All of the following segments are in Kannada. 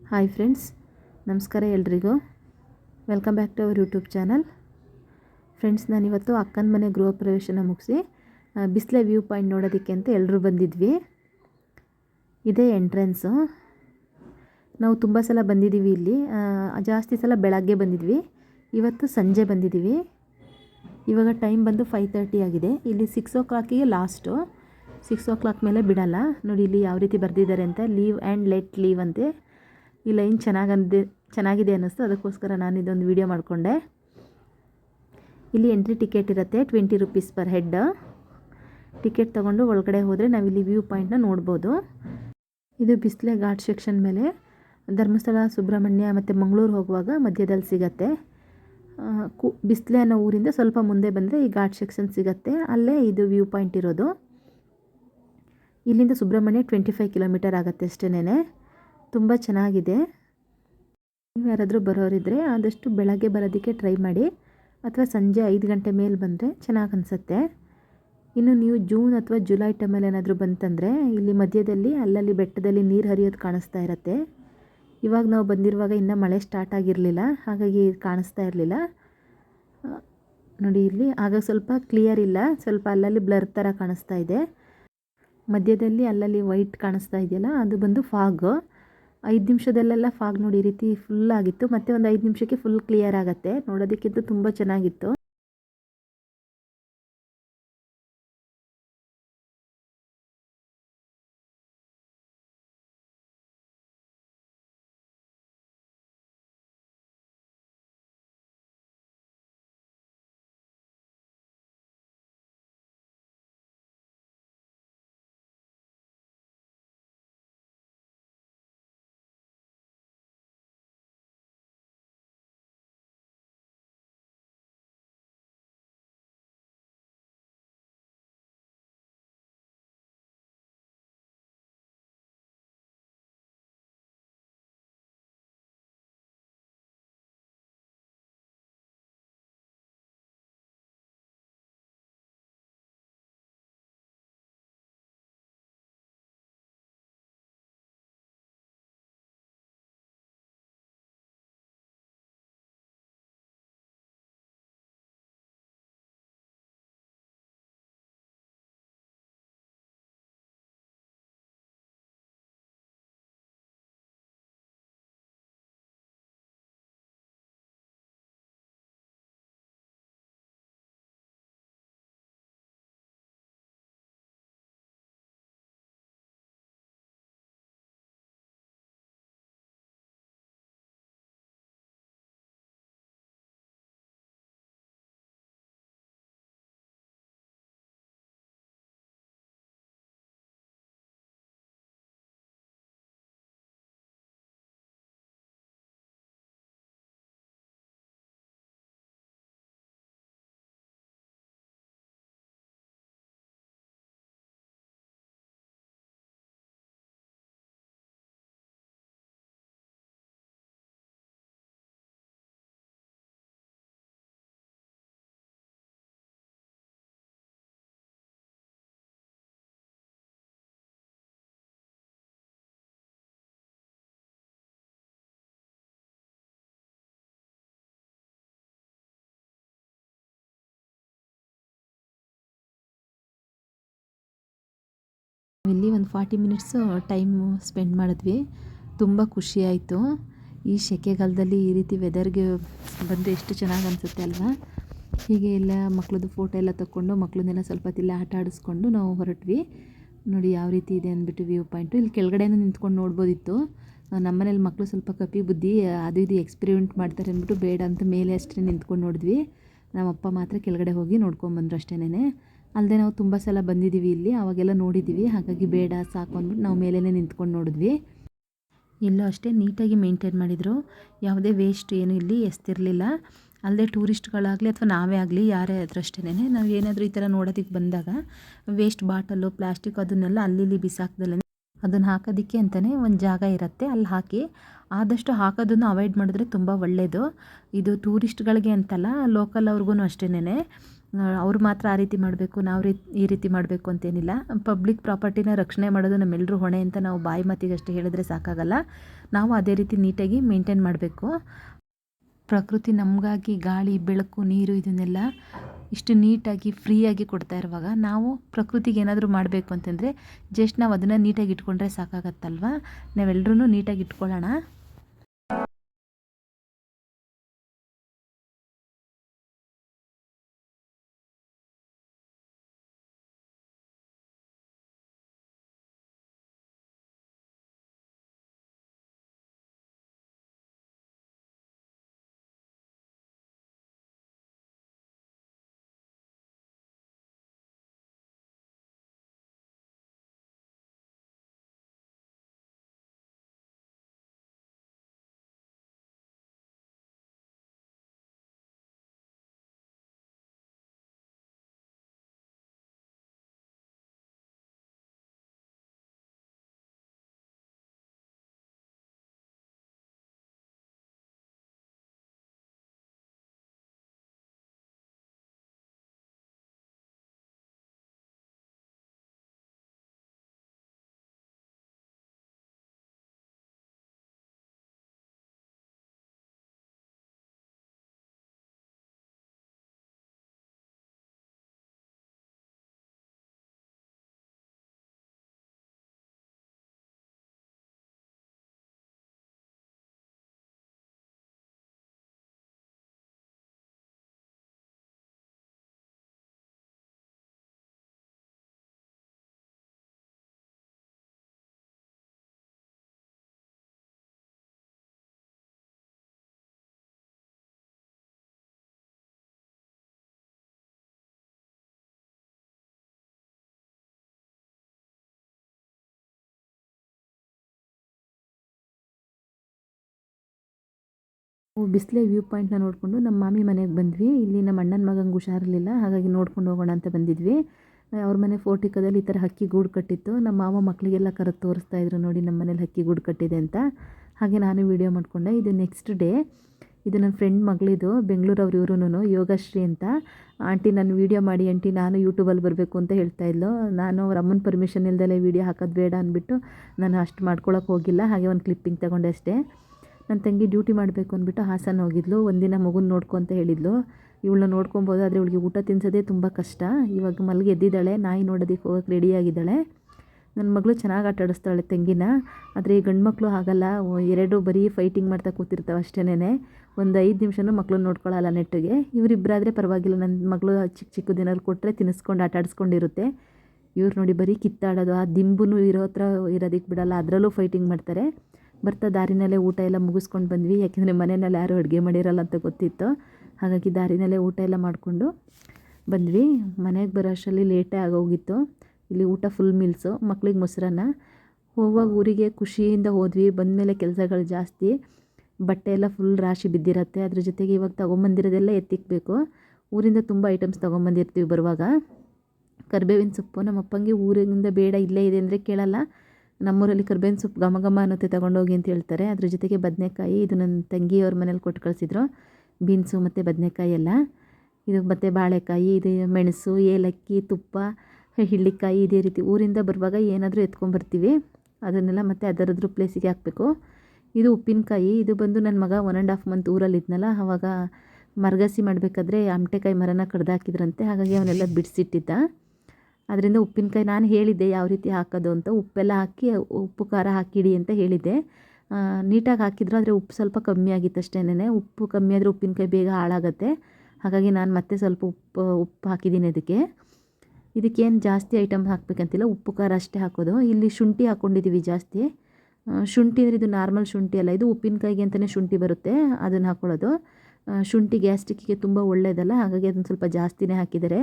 ಹಾಯ್ ಫ್ರೆಂಡ್ಸ್ ನಮಸ್ಕಾರ ಎಲ್ರಿಗೂ. Welcome back to our YouTube channel friends ನಾನಿವತ್ತು ಅಕ್ಕನ ಮನೆ ಗೃಹ ಪ್ರವೇಶನ ಮುಗಿಸಿ ಬಿಸಿಲೆ ವ್ಯೂ ಪಾಯಿಂಟ್ ನೋಡೋದಕ್ಕೆ ಅಂತ ಎಲ್ಲರೂ ಬಂದಿದ್ವಿ. ಇದೇ ಎಂಟ್ರೆನ್ಸು ನಾವು ತುಂಬ ಸಲ ಬಂದಿದ್ದೀವಿ ಇಲ್ಲಿ. ಜಾಸ್ತಿ ಸಲ ಬೆಳಗ್ಗೆ ಬಂದಿದ್ವಿ. ಇವತ್ತು ಸಂಜೆ ಬಂದಿದ್ದೀವಿ. ಇವಾಗ ಟೈಮ್ ಬಂದು ಫೈವ್ ತರ್ಟಿ ಆಗಿದೆ. ಇಲ್ಲಿ ಸಿಕ್ಸ್ ಓ ಕ್ಲಾಕಿಗೆ ಲಾಸ್ಟು ಸಿಕ್ಸ್ ಓ ಕ್ಲಾಕ್ ಮೇಲೆ ಬಿಡಲ್ಲ. ನೋಡಿ ಇಲ್ಲಿ ಯಾವ ರೀತಿ ಬರೆದಿದ್ದಾರೆ ಅಂತ ಲೀವ್ ಆ್ಯಂಡ್ ಲೆಟ್ ಲೀವ್ ಅಂತೆ. ಈ ಲೈನ್ ಚೆನ್ನಾಗಿದೆ ಚೆನ್ನಾಗಿದೆ ಅನ್ನಿಸ್ತು. ಅದಕ್ಕೋಸ್ಕರ ನಾನು ಇದೊಂದು ವಿಡಿಯೋ ಮಾಡಿಕೊಂಡೆ. ಇಲ್ಲಿ ಎಂಟ್ರಿ ಟಿಕೆಟ್ ಇರುತ್ತೆ twenty rupees per head ticket ತೊಗೊಂಡು ಒಳಗಡೆ ಹೋದರೆ ನಾವಿಲ್ಲಿ ವ್ಯೂ ಪಾಯಿಂಟ್ನ ನೋಡ್ಬೋದು. ಇದು ಬಿಸ್ಲೆ ಘಾಟ್ ಸೆಕ್ಷನ್ ಮೇಲೆ ಧರ್ಮಸ್ಥಳ, ಸುಬ್ರಹ್ಮಣ್ಯ ಮತ್ತು ಮಂಗಳೂರು ಹೋಗುವಾಗ ಮಧ್ಯದಲ್ಲಿ ಸಿಗತ್ತೆ. ಕು, ಬಿಸ್ಲೆ ಅನ್ನೋ ಊರಿಂದ ಸ್ವಲ್ಪ ಮುಂದೆ ಬಂದರೆ ಈ ಘಾಟ್ ಸೆಕ್ಷನ್ ಸಿಗತ್ತೆ. ಅಲ್ಲೇ ಇದು ವ್ಯೂ ಪಾಯಿಂಟ್ ಇರೋದು. ಇಲ್ಲಿಂದ ಸುಬ್ರಹ್ಮಣ್ಯ ಟ್ವೆಂಟಿ ಫೈವ್ ಕಿಲೋಮೀಟರ್ ಆಗುತ್ತೆ ಅಷ್ಟೇನೆ ತುಂಬ ಚೆನ್ನಾಗಿದೆ. ನೀವು ಯಾರಾದರೂ ಬರೋರಿದ್ದರೆ ಆದಷ್ಟು ಬೆಳಗ್ಗೆ ಬರೋದಕ್ಕೆ ಟ್ರೈ ಮಾಡಿ. ಅಥವಾ ಸಂಜೆ ಐದು ಗಂಟೆ ಮೇಲೆ ಬಂದರೆ ಚೆನ್ನಾಗಿ ಅನಿಸುತ್ತೆ. ಇನ್ನು ನೀವು ಜೂನ್ ಅಥವಾ ಜುಲೈ ಟೈಮಲ್ಲಿ ಏನಾದರೂ ಬಂತಂದರೆ ಇಲ್ಲಿ ಮಧ್ಯದಲ್ಲಿ ಅಲ್ಲಲ್ಲಿ ಬೆಟ್ಟದಲ್ಲಿ ನೀರು ಹರಿಯೋದು ಕಾಣಿಸ್ತಾ ಇರುತ್ತೆ. ಇವಾಗ ನಾವು ಬಂದಿರುವಾಗ ಇನ್ನೂ ಮಳೆ ಸ್ಟಾರ್ಟ್ ಆಗಿರಲಿಲ್ಲ, ಹಾಗಾಗಿ ಕಾಣಿಸ್ತಾ ಇರಲಿಲ್ಲ. ನೋಡಿ ಇಲ್ಲಿ ಆಗ ಸ್ವಲ್ಪ ಕ್ಲಿಯರ್ ಇಲ್ಲ, ಸ್ವಲ್ಪ ಅಲ್ಲಲ್ಲಿ ಬ್ಲರ್ ಥರ ಕಾಣಿಸ್ತಾ ಇದೆ. ಮಧ್ಯದಲ್ಲಿ ಅಲ್ಲಲ್ಲಿ ವೈಟ್ ಕಾಣಿಸ್ತಾ ಇದೆಯಲ್ಲ, ಅದು ಬಂದು ಫಾಗ್ ಐದು ನಿಮಿಷದಲ್ಲೆಲ್ಲ ಫಾಗ್ ನೋಡಿ ರೀತಿ ಫುಲ್ ಆಗಿತ್ತು. ಮತ್ತೆ ಒಂದು ಐದು ನಿಮಿಷಕ್ಕೆ ಫುಲ್ ಕ್ಲಿಯರ್ ಆಗುತ್ತೆ. ನೋಡೋದಕ್ಕಿಂತ ತುಂಬ ಚೆನ್ನಾಗಿತ್ತು. ಇಲ್ಲಿ ಒಂದು ಫಾರ್ಟಿ ಮಿನಿಟ್ಸು ಟೈಮು ಸ್ಪೆಂಡ್ ಮಾಡಿದ್ವಿ. ತುಂಬ ಖುಷಿ ಆಯಿತು. ಈ ಸೆಕೆಗಾಲದಲ್ಲಿ ಈ ರೀತಿ ವೆದರ್ಗೆ ಬಂದರೆ ಎಷ್ಟು ಚೆನ್ನಾಗಿ ಅನಿಸುತ್ತೆ ಅಲ್ವಾ? ಹೀಗೆ ಎಲ್ಲ ಮಕ್ಳದ್ದು ಫೋಟೋ ಎಲ್ಲ ತಗೊಂಡು ಮಕ್ಳನ್ನೆಲ್ಲ ಸ್ವಲ್ಪ ಹೊತ್ತಿಲ್ಲ ಆಟ ಆಡಿಸ್ಕೊಂಡು ನಾವು ಹೊರಟ್ವಿ. ನೋಡಿ ಯಾವ ರೀತಿ ಇದೆ ಅಂದ್ಬಿಟ್ಟು ವ್ಯೂ ಪಾಯಿಂಟು ಇಲ್ಲಿ ಕೆಳಗಡೆನೂ ನಿಂತ್ಕೊಂಡು ನೋಡ್ಬೋದಿತ್ತು. ನಮ್ಮನೇಲಿ ಮಕ್ಕಳು ಸ್ವಲ್ಪ ಕಪಿ ಬುದ್ಧಿ, ಅದು ಇದು ಎಕ್ಸ್ಪೆರಿಮೆಂಟ್ ಮಾಡ್ತಾರೆ ಅಂದ್ಬಿಟ್ಟು ಬೇಡ ಅಂತ ಮೇಲೆ ಅಷ್ಟೇ ನಿಂತ್ಕೊಂಡು ನೋಡಿದ್ವಿ. ನಮ್ಮಪ್ಪ ಮಾತ್ರ ಕೆಳಗಡೆ ಹೋಗಿ ನೋಡ್ಕೊಂಬಂದ್ರು ಅಷ್ಟೇನೆ ಅಲ್ಲದೆ ನಾವು ತುಂಬ ಸಲ ಬಂದಿದ್ದೀವಿ ಇಲ್ಲಿ ಅವಾಗೆಲ್ಲ ನೋಡಿದ್ದೀವಿ. ಹಾಗಾಗಿ ಬೇಡ, ಸಾಕು ಅಂದ್ಬಿಟ್ಟು ನಾವು ಮೇಲೇ ನಿಂತ್ಕೊಂಡು ನೋಡಿದ್ವಿ. ಎಲ್ಲೂ ಅಷ್ಟೇ ನೀಟಾಗಿ ಮೇಂಟೈನ್ ಮಾಡಿದರು. ಯಾವುದೇ ವೇಸ್ಟ್ ಏನು ಇಲ್ಲಿ ಎಸ್ತಿರಲಿಲ್ಲ. ಅಲ್ಲದೆ ಟೂರಿಸ್ಟ್ಗಳಾಗಲಿ ಅಥವಾ ನಾವೇ ಆಗಲಿ, ಯಾರೇ ಆದರೂ ಅಷ್ಟೇ ನಾವು ಏನಾದರೂ ಈ ಥರ ನೋಡೋದಕ್ಕೆ ಬಂದಾಗ, ವೇಸ್ಟ್ ಬಾಟಲು, ಪ್ಲಾಸ್ಟಿಕ್ ಅದನ್ನೆಲ್ಲ ಅಲ್ಲಿ ಇಲ್ಲಿ ಬಿಸಾಕ್ದಲ್ಲೇ ಅದನ್ನು ಹಾಕೋದಕ್ಕೆ ಅಂತಲೇ ಒಂದು ಜಾಗ ಇರುತ್ತೆ. ಅಲ್ಲಿ ಹಾಕಿ ಆದಷ್ಟು ಹಾಕೋದನ್ನು ಅವಾಯ್ಡ್ ಮಾಡಿದ್ರೆ ತುಂಬ ಒಳ್ಳೆಯದು ಇದು ಟೂರಿಸ್ಟ್ಗಳಿಗೆ ಅಂತಲ್ಲ, ಲೋಕಲ್ ಅವ್ರಿಗೂ ಅಷ್ಟೇನೆ ಅವ್ರು ಮಾತ್ರ ಆ ರೀತಿ ಮಾಡಬೇಕು, ನಾವು ರೀ, ಈ ರೀತಿ ಮಾಡಬೇಕು ಅಂತೇನಿಲ್ಲ. ಪಬ್ಲಿಕ್ ಪ್ರಾಪರ್ಟಿನ ರಕ್ಷಣೆ ಮಾಡೋದು ನಮ್ಮೆಲ್ಲರೂ ಹೊಣೆ ಅಂತ ನಾವು ಬಾಯಿ ಮಾತಿಗಷ್ಟೇ ಹೇಳಿದ್ರೆ ಸಾಕಾಗಲ್ಲ. ನಾವು ಅದೇ ರೀತಿ ನೀಟಾಗಿ ಮೇಂಟೈನ್ ಮಾಡಬೇಕು. ಪ್ರಕೃತಿ ನಮಗಾಗಿ ಗಾಳಿ, ಬೆಳಕು, ನೀರು ಇದನ್ನೆಲ್ಲ ಇಷ್ಟು ನೀಟಾಗಿ ಫ್ರೀಯಾಗಿ ಕೊಡ್ತಾ ಇರುವಾಗ ನಾವು ಪ್ರಕೃತಿಗೆ ಏನಾದರೂ ಮಾಡಬೇಕು ಅಂತಂದರೆ ಜಸ್ಟ್ ನಾವು ಅದನ್ನು ನೀಟಾಗಿ ಇಟ್ಕೊಂಡ್ರೆ ಸಾಕಾಗತ್ತಲ್ವ? ನಾವೆಲ್ಲರೂ ನೀಟಾಗಿ ಇಟ್ಕೊಳ್ಳೋಣ. ಬಿಸ್ಲೆ ವ್ಯೂ ಪಾಯಿಂಟ್ನ ನೋಡಿಕೊಂಡು ನಮ್ಮ ಮಾಮಿ ಮನೆಗೆ ಬಂದ್ವಿ. ಇಲ್ಲಿ ನಮ್ಮ ಅಣ್ಣನ ಮಗಂಗೆ ಹುಷಾರಿರಲಿಲ್ಲ, ಹಾಗಾಗಿ ನೋಡ್ಕೊಂಡು ಹೋಗೋಣ ಅಂತ ಬಂದಿದ್ವಿ. ಅವ್ರ ಮನೆ ಫೋರ್ಟಿಕದಲ್ಲಿ ಈ ಥರ ಹಕ್ಕಿ ಗೂಡು ಕಟ್ಟಿತ್ತು. ನಮ್ಮ ಮಾವ ಮಕ್ಕಳಿಗೆಲ್ಲ ಕರೆದು ತೋರಿಸ್ತಾ ಇದ್ರು ನೋಡಿ ನಮ್ಮ ಮನೇಲಿ ಹಕ್ಕಿ ಗೂಡು ಕಟ್ಟಿದೆ ಅಂತ. ಹಾಗೆ ನಾನು ವೀಡಿಯೋ ಮಾಡಿಕೊಂಡೆ. ಇದು ನೆಕ್ಸ್ಟ್ ಡೇ. ಇದು ನನ್ನ ಫ್ರೆಂಡ್ ಮಗಳಿದು, ಬೆಂಗಳೂರವ್ರು ಇವ್ರೂ ಯೋಗಶ್ರೀ ಅಂತ. ಆಂಟಿ ನಾನು ವೀಡಿಯೋ ಮಾಡಿ, ಆಂಟಿ ನಾನು ಯೂಟ್ಯೂಬಲ್ಲಿ ಬರಬೇಕು ಅಂತ ಹೇಳ್ತಾ ಇದ್ಲು. ನಾನು ಅವ್ರ ಅಮ್ಮನ ಪರ್ಮಿಷನ್ ಇಲ್ದಲೇ ವೀಡಿಯೋ ಹಾಕೋದು ಬೇಡ ಅಂದ್ಬಿಟ್ಟು ನಾನು ಅಷ್ಟು ಮಾಡ್ಕೊಳಕ್ಕೆ ಹೋಗಿಲ್ಲ. ಹಾಗೆ ಒಂದು ಕ್ಲಿಪ್ಪಿಂಗ್ ತಗೊಂಡೆ ಅಷ್ಟೇ. ನನ್ನ ತಂಗಿ ಡ್ಯೂಟಿ ಮಾಡಬೇಕು ಅಂದ್ಬಿಟ್ಟು ಹಾಸನ ಹೋಗಿದ್ಲು. ಒಂದಿನ ಮಗುನ ನೋಡ್ಕೊ ಅಂತ ಹೇಳಿದ್ಲು. ಇವಳನ್ನ ನೋಡ್ಕೊಬೋದು, ಆದರೆ ಇವಳಿಗೆ ಊಟ ತಿನ್ಸೋದೇ ತುಂಬ ಕಷ್ಟ. ಇವಾಗ ಮಲ್ಗೆ ಎದ್ದಿದ್ದಾಳೆ, ನಾಯಿ ನೋಡೋದಕ್ಕೆ ಹೋಗೋಕ್ಕೆ ರೆಡಿಯಾಗಿದ್ದಾಳೆ ನನ್ನ ಮಗಳು ಚೆನ್ನಾಗಿ ಆಟ ಆಡಿಸ್ತಾಳೆ ತಂಗಿನ. ಆದರೆ ಈ ಗಂಡು ಮಕ್ಕಳು ಹಾಗಲ್ಲ. ಎರಡು ಬರೀ ಫೈಟಿಂಗ್ ಮಾಡ್ತಾ ಕೂತಿರ್ತಾವೆ ಅಷ್ಟೇನೆ ಒಂದು ಐದು ನಿಮಿಷನೂ ಮಕ್ಕಳನ್ನ ನೋಡ್ಕೊಳ್ಳಲ್ಲ ನೆಟ್ಟಿಗೆ. ಇವರಿಬ್ಬರಾದರೆ ಪರವಾಗಿಲ್ಲ. ನನ್ನ ಮಗಳು ಚಿಕ್ಕ ಚಿಕ್ಕ ದಿನಲ್ಲಿ ಕೊಟ್ಟರೆ ತಿನ್ನಿಸ್ಕೊಂಡು ಆಟ ಆಡಿಸ್ಕೊಂಡಿರುತ್ತೆ. ಇವ್ರು ನೋಡಿ ಬರೀ ಕಿತ್ತಾಡೋದು. ಆ ದಿಂಬು ಇರೋ ಹತ್ರ ಇರೋದಕ್ಕೆ ಬಿಡಲ್ಲ. ಅದರಲ್ಲೂ ಫೈಟಿಂಗ್ ಮಾಡ್ತಾರೆ. ಬರ್ತಾ ದಾರಿನಲ್ಲೇ ಊಟ ಎಲ್ಲ ಮುಗಿಸ್ಕೊಂಡು ಬಂದ್ವಿ. ಯಾಕೆಂದರೆ ಮನೆಯಲ್ಲಿ ಯಾರೂ ಅಡುಗೆ ಮಾಡಿರಲ್ಲ ಅಂತ ಗೊತ್ತಿತ್ತು. ಹಾಗಾಗಿ ದಾರಿನಲ್ಲೇ ಊಟ ಎಲ್ಲ ಮಾಡಿಕೊಂಡು ಬಂದ್ವಿ. ಮನೆಗೆ ಬರೋ ಅಷ್ಟರಲ್ಲಿ ಲೇಟೇ ಆಗೋಗಿತ್ತು. ಇಲ್ಲಿ ಊಟ ಫುಲ್ ಮೀಲ್ಸು ಮಕ್ಳಿಗೆ ಮೊಸರನ್ನ. ಹೋಗುವಾಗ ಊರಿಗೆ ಖುಷಿಯಿಂದ ಹೋದ್ವಿ. ಬಂದಮೇಲೆ ಕೆಲಸಗಳು ಜಾಸ್ತಿ. ಬಟ್ಟೆ ಎಲ್ಲ ಫುಲ್ ರಾಶಿ ಬಿದ್ದಿರತ್ತೆ. ಅದ್ರ ಜೊತೆಗೆ ಇವಾಗ ತೊಗೊಂಬಂದಿರೋದೆಲ್ಲ ಎತ್ತಿಕ್ಬೇಕು. ಊರಿಂದ ತುಂಬ ಐಟಮ್ಸ್ ತೊಗೊಂಬಂದಿರ್ತೀವಿ ಬರುವಾಗ. ಕರಿಬೇವಿನ ಸೊಪ್ಪು ನಮ್ಮ ಅಪ್ಪಂಗೆ ಊರಿಂದ ಬೇಡ, ಇಲ್ಲೇ ಇದೆ ಅಂದರೆ ಕೇಳಲ್ಲ. ನಮ್ಮೂರಲ್ಲಿ ಕರ್ಬೇವಿನ ಸೊಪ್ಪು ಘಮ ಘಮ ಅನ್ನತ್ತೆ, ತಗೊಂಡೋಗಿ ಅಂತ ಹೇಳ್ತಾರೆ. ಅದ್ರ ಜೊತೆಗೆ ಬದನೆಕಾಯಿ, ಇದು ನನ್ನ ತಂಗಿಯವ್ರ ಮನೇಲಿ ಕೊಟ್ಟು ಕಳಿಸಿದ್ರು. ಬೀನ್ಸು ಮತ್ತು ಬದನೆಕಾಯಿ ಎಲ್ಲ. ಇದು ಮತ್ತು ಬಾಳೆಕಾಯಿ, ಇದು ಮೆಣಸು, ಏಲಕ್ಕಿ, ತುಪ್ಪ, ಹಿಳ್ಳಿಕಾಯಿ ಇದೇ ರೀತಿ ಊರಿಂದ ಬರುವಾಗ ಏನಾದರೂ ಎತ್ಕೊಂಡ್ಬರ್ತೀವಿ ಅದನ್ನೆಲ್ಲ ಮತ್ತು ಅದರದ್ರ ಪ್ಲೇಸಿಗೆ ಹಾಕಬೇಕು. ಇದು ಉಪ್ಪಿನಕಾಯಿ. ಇದು ಬಂದು ನನ್ನ ಮಗ ಒನ್ ಆ್ಯಂಡ್ ಹಾಫ್ ಮಂತ್ ಊರಲ್ಲಿದ್ನಲ್ಲ ಆವಾಗ ಮರಗಸಿ ಮಾಡಬೇಕಾದ್ರೆ ಆಮಟೆಕಾಯಿ ಮರನ ಕಡ್ದು ಹಾಕಿದ್ರಂತೆ ಹಾಗಾಗಿ ಅವನ್ನೆಲ್ಲ ಬಿಡಿಸಿಟ್ಟಿದ್ದ. ಅದರಿಂದ ಉಪ್ಪಿನಕಾಯಿ ನಾನು ಹೇಳಿದ್ದೆ ಯಾವ ರೀತಿ ಹಾಕೋದು ಅಂತ. ಉಪ್ಪೆಲ್ಲ ಹಾಕಿ, ಉಪ್ಪು ಖಾರ ಹಾಕಿಡಿ ಅಂತ ಹೇಳಿದ್ದೆ. ನೀಟಾಗಿ ಹಾಕಿದ್ರು ಆದರೆ ಉಪ್ಪು ಸ್ವಲ್ಪ ಕಮ್ಮಿ ಆಗಿತ್ತು ಅಷ್ಟೇನೆ ಉಪ್ಪು ಕಮ್ಮಿ ಆದರೆ ಉಪ್ಪಿನಕಾಯಿ ಬೇಗ ಹಾಳಾಗುತ್ತೆ. ಹಾಗಾಗಿ ನಾನು ಮತ್ತೆ ಸ್ವಲ್ಪ ಉಪ್ಪು ಉಪ್ಪು ಹಾಕಿದ್ದೀನಿ ಅದಕ್ಕೆ. ಇದಕ್ಕೇನು ಜಾಸ್ತಿ ಐಟಮ್ ಹಾಕಬೇಕಂತಿಲ್ಲ. ಉಪ್ಪು ಖಾರ ಅಷ್ಟೇ ಹಾಕೋದು. ಇಲ್ಲಿ ಶುಂಠಿ ಹಾಕ್ಕೊಂಡಿದ್ದೀವಿ ಜಾಸ್ತಿ. ಶುಂಠಿ ಅಂದರೆ ಇದು ನಾರ್ಮಲ್ ಶುಂಠಿ ಅಲ್ಲ. ಇದು ಉಪ್ಪಿನಕಾಯಿಗೆ ಅಂತಲೇ ಶುಂಠಿ ಬರುತ್ತೆ. ಅದನ್ನು ಹಾಕ್ಕೊಳ್ಳೋದು ಶುಂಠಿ ಗ್ಯಾಸ್ಟ್ರಿಕ್ಕಿಗೆ ತುಂಬ ಒಳ್ಳೆಯದಲ್ಲ ಹಾಗಾಗಿ ಅದನ್ನು ಸ್ವಲ್ಪ ಜಾಸ್ತಿನೇ ಹಾಕಿದ್ದಾರೆ.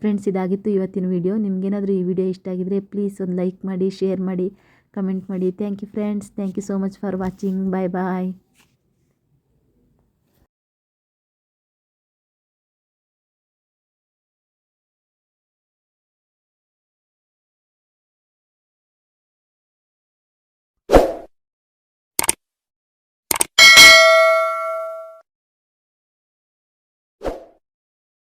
ಫ್ರೆಂಡ್ಸ್, ಇದಾಗಿತ್ತು ಇವತ್ತಿನ ವೀಡಿಯೋ. ನಿಮಗೇನಾದರೂ ಈ ವಿಡಿಯೋ ಇಷ್ಟ ಆಗಿದ್ದರೆ ಪ್ಲೀಸ್ ಒಂದು ಲೈಕ್ ಮಾಡಿ, ಶೇರ್ ಮಾಡಿ, ಕಮೆಂಟ್ ಮಾಡಿ. Thank you friends. Thank you so much for watching. Bye bye.